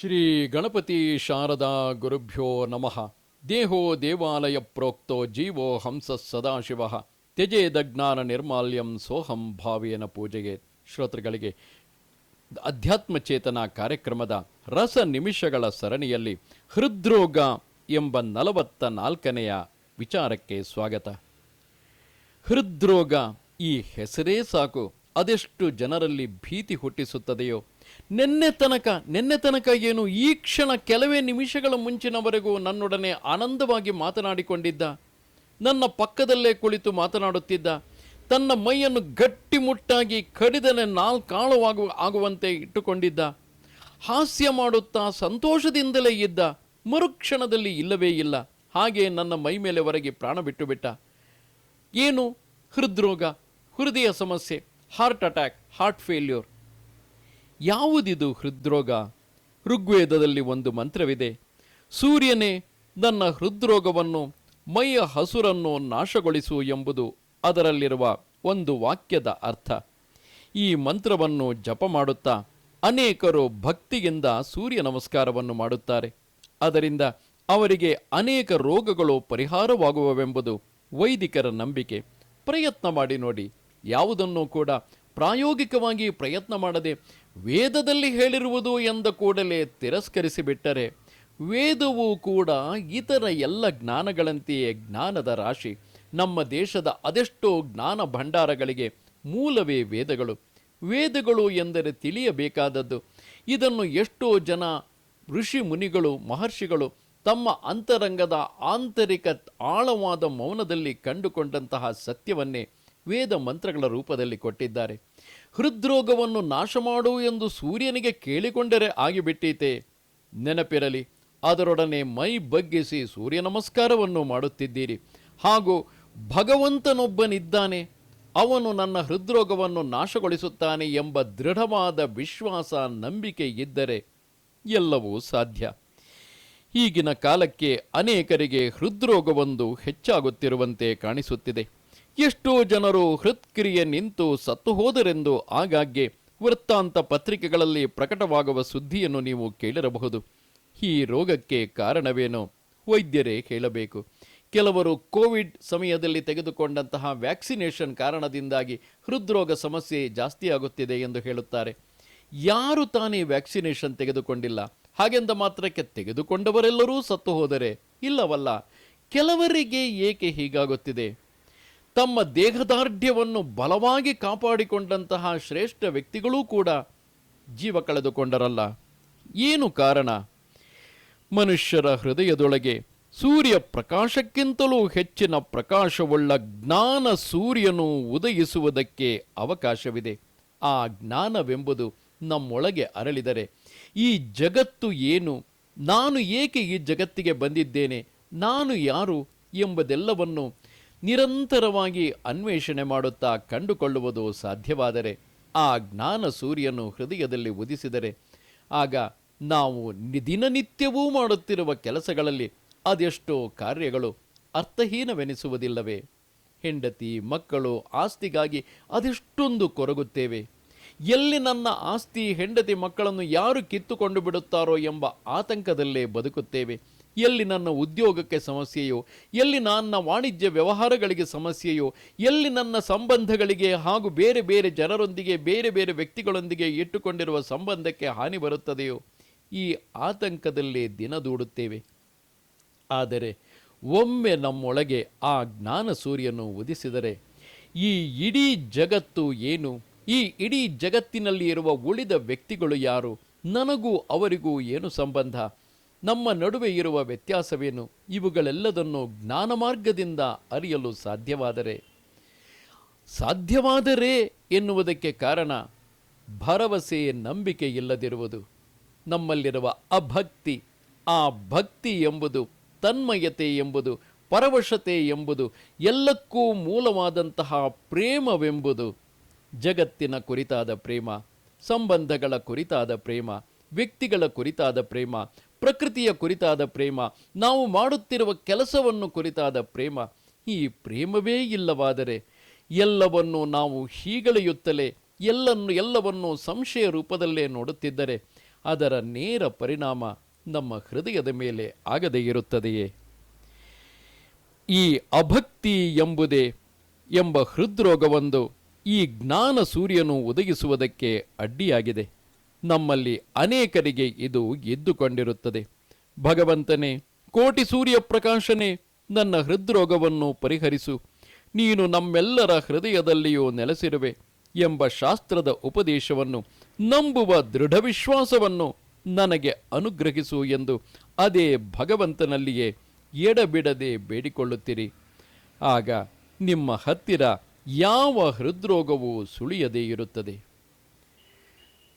ಶ್ರೀ ಗಣಪತಿ ಶಾರದಾ ಗುರುಭ್ಯೋ ನಮಃ. ದೇಹೋ ದೇವಾಲಯ ಪ್ರೋಕ್ತೋ ಜೀವೋ ಹಂಸ ಸದಾಶಿವ ತ್ಯಜೇದಜ್ಞಾನ ನಿರ್ಮಾಲ್ಯಂ ಸೋಹಂ ಭಾವೇನ ಪೂಜೆಗೆ ಶ್ರೋತೃಗಳಿಗೆ, ಅಧ್ಯಾತ್ಮ ಚೇತನ ಕಾರ್ಯಕ್ರಮದ ರಸ ನಿಮಿಷಗಳ ಸರಣಿಯಲ್ಲಿ ಹೃದ್ರೋಗ ಎಂಬ ನಲವತ್ತ ನಾಲ್ಕನೆಯ ವಿಚಾರಕ್ಕೆ ಸ್ವಾಗತ. ಹೃದ್ರೋಗ ಈ ಹೆಸರೇ ಸಾಕು. ಅದೆಷ್ಟು ಜನರಲ್ಲಿ ಭೀತಿ ಹುಟ್ಟಿಸುತ್ತದೆಯೋ. ನಿನ್ನೆ ತನಕ ನಿನ್ನೆ ತನಕ ಏನು ಈ ಕ್ಷಣ ಕೆಲವೇ ನಿಮಿಷಗಳ ಮುಂಚಿನವರೆಗೂ ನನ್ನೊಡನೆ ಆನಂದವಾಗಿ ಮಾತನಾಡಿಕೊಂಡಿದ್ದ, ನನ್ನ ಪಕ್ಕದಲ್ಲೇ ಕುಳಿತು ಮಾತನಾಡುತ್ತಿದ್ದ, ತನ್ನ ಮೈಯನ್ನು ಗಟ್ಟಿಮುಟ್ಟಾಗಿ ಕಡಿದನೆ ನಾಲ್ಕಾಳವಾಗು ಆಗುವಂತೆ ಇಟ್ಟುಕೊಂಡಿದ್ದ, ಹಾಸ್ಯ ಮಾಡುತ್ತಾ ಸಂತೋಷದಿಂದಲೇ ಇದ್ದ, ಮರುಕ್ಷಣದಲ್ಲಿ ಇಲ್ಲವೇ ಇಲ್ಲ. ಹಾಗೆ ನನ್ನ ಮೈ ಮೇಲೆ ಹೊರಗೆ ಪ್ರಾಣ ಬಿಟ್ಟು ಬಿಟ್ಟ ಏನು? ಹೃದ್ರೋಗ, ಹೃದಯ ಸಮಸ್ಯೆ ಹಾರ್ಟ್ ಅಟ್ಯಾಕ್ ಹಾರ್ಟ್ ಫೇಲ್ಯೂರ್ ಯಾವುದಿದು ಹೃದ್ರೋಗ? ಋಗ್ವೇದದಲ್ಲಿ ಒಂದು ಮಂತ್ರವಿದೆ. ಸೂರ್ಯನೇ, ನನ್ನ ಹೃದ್ರೋಗವನ್ನು, ಮೈಯ ಹಸುರನ್ನು ನಾಶಗೊಳಿಸು ಎಂಬುದು ಅದರಲ್ಲಿರುವ ಒಂದು ವಾಕ್ಯದ ಅರ್ಥ. ಈ ಮಂತ್ರವನ್ನು ಜಪ ಮಾಡುತ್ತಾ ಅನೇಕರು ಭಕ್ತಿಯಿಂದ ಸೂರ್ಯ ನಮಸ್ಕಾರವನ್ನು ಮಾಡುತ್ತಾರೆ. ಅದರಿಂದ ಅವರಿಗೆ ಅನೇಕ ರೋಗಗಳು ಪರಿಹಾರವಾಗುವವೆಂಬುದು ವೈದಿಕರ ನಂಬಿಕೆ. ಪ್ರಯತ್ನ ಮಾಡಿ ನೋಡಿ, ಯಾವುದನ್ನು ಕೂಡ ಪ್ರಾಯೋಗಿಕವಾಗಿ ಪ್ರಯತ್ನ ಮಾಡದೆ ವೇದದಲ್ಲಿ ಹೇಳಿರುವುದು ಎಂದ ಕೂಡಲೇ ತಿರಸ್ಕರಿಸಿಬಿಟ್ಟರೆ ವೇದವೂ ಕೂಡ ಇತರ ಎಲ್ಲ ಜ್ಞಾನಗಳಂತೆಯೇ ಜ್ಞಾನದ ರಾಶಿ. ನಮ್ಮ ದೇಶದ ಅದೆಷ್ಟೋ ಜ್ಞಾನ ಭಂಡಾರಗಳಿಗೆ ಮೂಲವೇ ವೇದಗಳು. ವೇದಗಳು ಎಂದರೆ ತಿಳಿಯಬೇಕಾದದ್ದು. ಇದನ್ನು ಎಷ್ಟೋ ಜನ ಋಷಿ ಮುನಿಗಳು, ಮಹರ್ಷಿಗಳು ತಮ್ಮ ಅಂತರಂಗದ ಆಂತರಿಕ ಆಳವಾದ ಮೌನದಲ್ಲಿ ಕಂಡುಕೊಂಡಂತಹ ಸತ್ಯವನ್ನೇ ವೇದ ಮಂತ್ರಗಳ ರೂಪದಲ್ಲಿ ಕೊಟ್ಟಿದ್ದಾರೆ. ಹೃದ್ರೋಗವನ್ನು ನಾಶ ಮಾಡು ಎಂದು ಸೂರ್ಯನಿಗೆ ಕೇಳಿಕೊಂಡರೆ ಆಗಿಬಿಟ್ಟೀತೆ. ನೆನಪಿರಲಿ, ಅದರೊಡನೆ ಮೈ ಬಗ್ಗಿಸಿ ಸೂರ್ಯ ನಮಸ್ಕಾರವನ್ನು ಮಾಡುತ್ತಿದ್ದೀರಿ. ಹಾಗೂ ಭಗವಂತನೊಬ್ಬನಿದ್ದಾನೆ. ಅವನು ನನ್ನ ಹೃದ್ರೋಗವನ್ನು ನಾಶಗೊಳಿಸುತ್ತಾನೆ ಎಂಬ ದೃಢವಾದ ವಿಶ್ವಾಸ ನಂಬಿಕೆ ಇದ್ದರೆ ಎಲ್ಲವೂ ಸಾಧ್ಯ. ಈಗಿನ ಕಾಲಕ್ಕೆ ಅನೇಕರಿಗೆ ಹೃದ್ರೋಗವೊಂದು ಹೆಚ್ಚಾಗುತ್ತಿರುವಂತೆ ಕಾಣಿಸುತ್ತಿದೆ. ಎಷ್ಟೋ ಜನರು ಹೃತ್ಕ್ರಿಯೆ ನಿಂತು ಸತ್ತು ಹೋದರೆಂದು ಆಗಾಗ್ಗೆ ವೃತ್ತಾಂತ ಪತ್ರಿಕೆಗಳಲ್ಲಿ ಪ್ರಕಟವಾಗುವ ಸುದ್ದಿಯನ್ನು ನೀವು ಕೇಳಿರಬಹುದು. ಈ ರೋಗಕ್ಕೆ ಕಾರಣವೇನು? ವೈದ್ಯರೇ ಹೇಳಬೇಕು. ಕೆಲವರು ಕೋವಿಡ್ ಸಮಯದಲ್ಲಿ ತೆಗೆದುಕೊಂಡಂತಹ ವ್ಯಾಕ್ಸಿನೇಷನ್ ಕಾರಣದಿಂದಾಗಿ ಹೃದ್ರೋಗ ಸಮಸ್ಯೆ ಜಾಸ್ತಿಯಾಗುತ್ತಿದೆ ಎಂದು ಹೇಳುತ್ತಾರೆ. ಯಾರು ತಾನೇ ವ್ಯಾಕ್ಸಿನೇಷನ್ ತೆಗೆದುಕೊಂಡಿಲ್ಲ? ಹಾಗೆಂದ ಮಾತ್ರಕ್ಕೆ ತೆಗೆದುಕೊಂಡವರೆಲ್ಲರೂ ಸತ್ತು ಹೋದರೆ ಇಲ್ಲವಲ್ಲ? ಕೆಲವರಿಗೆ ಏಕೆ ಹೀಗಾಗುತ್ತಿದೆ? ತಮ್ಮ ದೇಹದಾರ್ಢ್ಯವನ್ನು ಬಲವಾಗಿ ಕಾಪಾಡಿಕೊಂಡಂತಹ ಶ್ರೇಷ್ಠ ವ್ಯಕ್ತಿಗಳೂ ಕೂಡ ಜೀವ ಕಳೆದುಕೊಂಡರಲ್ಲ. ಏನು ಕಾರಣ? ಮನುಷ್ಯರ ಹೃದಯದೊಳಗೆ ಸೂರ್ಯ ಪ್ರಕಾಶಕ್ಕಿಂತಲೂ ಹೆಚ್ಚಿನ ಪ್ರಕಾಶವುಳ್ಳ ಜ್ಞಾನ ಸೂರ್ಯನು ಉದಯಿಸುವುದಕ್ಕೆ ಅವಕಾಶವಿದೆ. ಆ ಜ್ಞಾನವೆಂಬುದು ನಮ್ಮೊಳಗೆ ಅರಳಿದರೆ ಈ ಜಗತ್ತು ಏನು? ನಾನು ಏಕೆ ಈ ಜಗತ್ತಿಗೆ ಬಂದಿದ್ದೇನೆ? ನಾನು ಯಾರು ಎಂಬುದೆಲ್ಲವನ್ನು ನಿರಂತರವಾಗಿ ಅನ್ವೇಷಣೆ ಮಾಡುತ್ತಾ ಕಂಡುಕೊಳ್ಳುವುದು ಸಾಧ್ಯವಾದರೆ ಆ ಜ್ಞಾನ ಸೂರ್ಯನು ಹೃದಯದಲ್ಲಿ ಉದಿಸಿದರೆ ಆಗ ನಾವು ದಿನನಿತ್ಯವೂ ಮಾಡುತ್ತಿರುವ ಕೆಲಸಗಳಲ್ಲಿ ಅದೆಷ್ಟೋ ಕಾರ್ಯಗಳು ಅರ್ಥಹೀನವೆನಿಸುವುದಿಲ್ಲವೇ. ಹೆಂಡತಿ, ಮಕ್ಕಳು ಆಸ್ತಿಗಾಗಿ ಅದೆಷ್ಟೊಂದು ಕೊರಗುತ್ತೇವೆ. ಎಲ್ಲಿ ನನ್ನ ಆಸ್ತಿ ಹೆಂಡತಿ ಮಕ್ಕಳನ್ನು ಯಾರು ಕಿತ್ತುಕೊಂಡು ಬಿಡುತ್ತಾರೋ ಎಂಬ ಆತಂಕದಲ್ಲೇ ಬದುಕುತ್ತೇವೆ. ಎಲ್ಲಿ ನನ್ನ ಉದ್ಯೋಗಕ್ಕೆ ಸಮಸ್ಯೆಯೋ, ಎಲ್ಲಿ ನನ್ನ ವಾಣಿಜ್ಯ ವ್ಯವಹಾರಗಳಿಗೆ ಸಮಸ್ಯೆಯೋ, ಎಲ್ಲಿ ನನ್ನ ಸಂಬಂಧಗಳಿಗೆ ಹಾಗೂ ಬೇರೆ ಬೇರೆ ಜನರೊಂದಿಗೆ, ಬೇರೆ ಬೇರೆ ವ್ಯಕ್ತಿಗಳೊಂದಿಗೆ ಇಟ್ಟುಕೊಂಡಿರುವ ಸಂಬಂಧಕ್ಕೆ ಹಾನಿ ಬರುತ್ತದೆಯೋ, ಈ ಆತಂಕದಲ್ಲೇ ದಿನ ದೂಡುತ್ತೇವೆ. ಆದರೆ ಒಮ್ಮೆ ನಮ್ಮೊಳಗೆ ಆ ಜ್ಞಾನ ಸೂರ್ಯನು ಉದಿಸಿದರೆ, ಈ ಇಡೀ ಜಗತ್ತು ಏನು? ಈ ಇಡೀ ಜಗತ್ತಿನಲ್ಲಿ ಇರುವ ಉಳಿದ ವ್ಯಕ್ತಿಗಳು ಯಾರು? ನನಗೂ ಅವರಿಗೂ ಏನು ಸಂಬಂಧ? ನಮ್ಮ ನಡುವೆ ಇರುವ ವ್ಯತ್ಯಾಸವೇನು? ಇವುಗಳೆಲ್ಲದನ್ನು ಜ್ಞಾನ ಮಾರ್ಗದಿಂದ ಅರಿಯಲು ಸಾಧ್ಯವಾದರೆ? ಸಾಧ್ಯವಾದರೆ ಎನ್ನುವುದಕ್ಕೆ ಕಾರಣ ಭರವಸೆ, ನಂಬಿಕೆ ಇಲ್ಲದಿರುವುದು. ನಮ್ಮಲ್ಲಿರುವ ಅಭಕ್ತಿ, ಆ ಭಕ್ತಿ ಎಂಬುದು ತನ್ಮಯತೆ ಎಂಬುದು, ಪರವಶತೆ ಎಂಬುದು, ಎಲ್ಲಕ್ಕೂ ಮೂಲವಾದಂತಹ ಪ್ರೇಮವೆಂಬುದು ಜಗತ್ತಿನ ಕುರಿತಾದ ಪ್ರೇಮ, ಸಂಬಂಧಗಳ ಕುರಿತಾದ ಪ್ರೇಮ ವ್ಯಕ್ತಿಗಳ ಕುರಿತಾದ ಪ್ರೇಮ, ಪ್ರಕೃತಿಯ ಕುರಿತಾದ ಪ್ರೇಮ, ನಾವು ಮಾಡುತ್ತಿರುವ ಕೆಲಸವನ್ನು ಕುರಿತಾದ ಪ್ರೇಮ, ಈ ಪ್ರೇಮವೇ ಇಲ್ಲವಾದರೆ ಎಲ್ಲವನ್ನು ನಾವು ಹೀಗಳೆಯುತ್ತಲೇ, ಎಲ್ಲನ್ನು, ಎಲ್ಲವನ್ನು ಸಂಶಯ ರೂಪದಲ್ಲೇ ನೋಡುತ್ತಿದ್ದರೆ ಅದರ ನೇರ ಪರಿಣಾಮ ನಮ್ಮ ಹೃದಯದ ಮೇಲೆ ಆಗದೇ ಇರುತ್ತದೆಯೇ? ಈ ಅಭಕ್ತಿ ಎಂಬುದೇ ಎಂಬ ಹೃದ್ರೋಗವೊಂದು ಈ ಜ್ಞಾನ ಸೂರ್ಯನು ಒದಗಿಸುವುದಕ್ಕೆ ಅಡ್ಡಿಯಾಗಿದೆ. ನಮ್ಮಲ್ಲಿ ಅನೇಕರಿಗೆ ಇದು ಎದ್ದುಕೊಂಡಿರುತ್ತದೆ. ಭಗವಂತನೇ, ಕೋಟಿ ಸೂರ್ಯ ಪ್ರಕಾಶನೇ, ನನ್ನ ಹೃದ್ರೋಗವನ್ನು ಪರಿಹರಿಸು. ನೀನು ನಮ್ಮೆಲ್ಲರ ಹೃದಯದಲ್ಲಿಯೂ ನೆಲೆಸಿರುವೆ ಎಂಬ ಶಾಸ್ತ್ರದ ಉಪದೇಶವನ್ನು ನಂಬುವ ದೃಢ ವಿಶ್ವಾಸವನ್ನು ನನಗೆ ಅನುಗ್ರಹಿಸು ಎಂದು ಅದೇ ಭಗವಂತನಲ್ಲಿಯೇ ಎಡಬಿಡದೆ ಬೇಡಿಕೊಳ್ಳುತ್ತೀರಿ. ಆಗ ನಿಮ್ಮ ಹತ್ತಿರ ಯಾವ ಹೃದ್ರೋಗವೂ ಸುಳಿಯದೇ ಇರುತ್ತದೆ.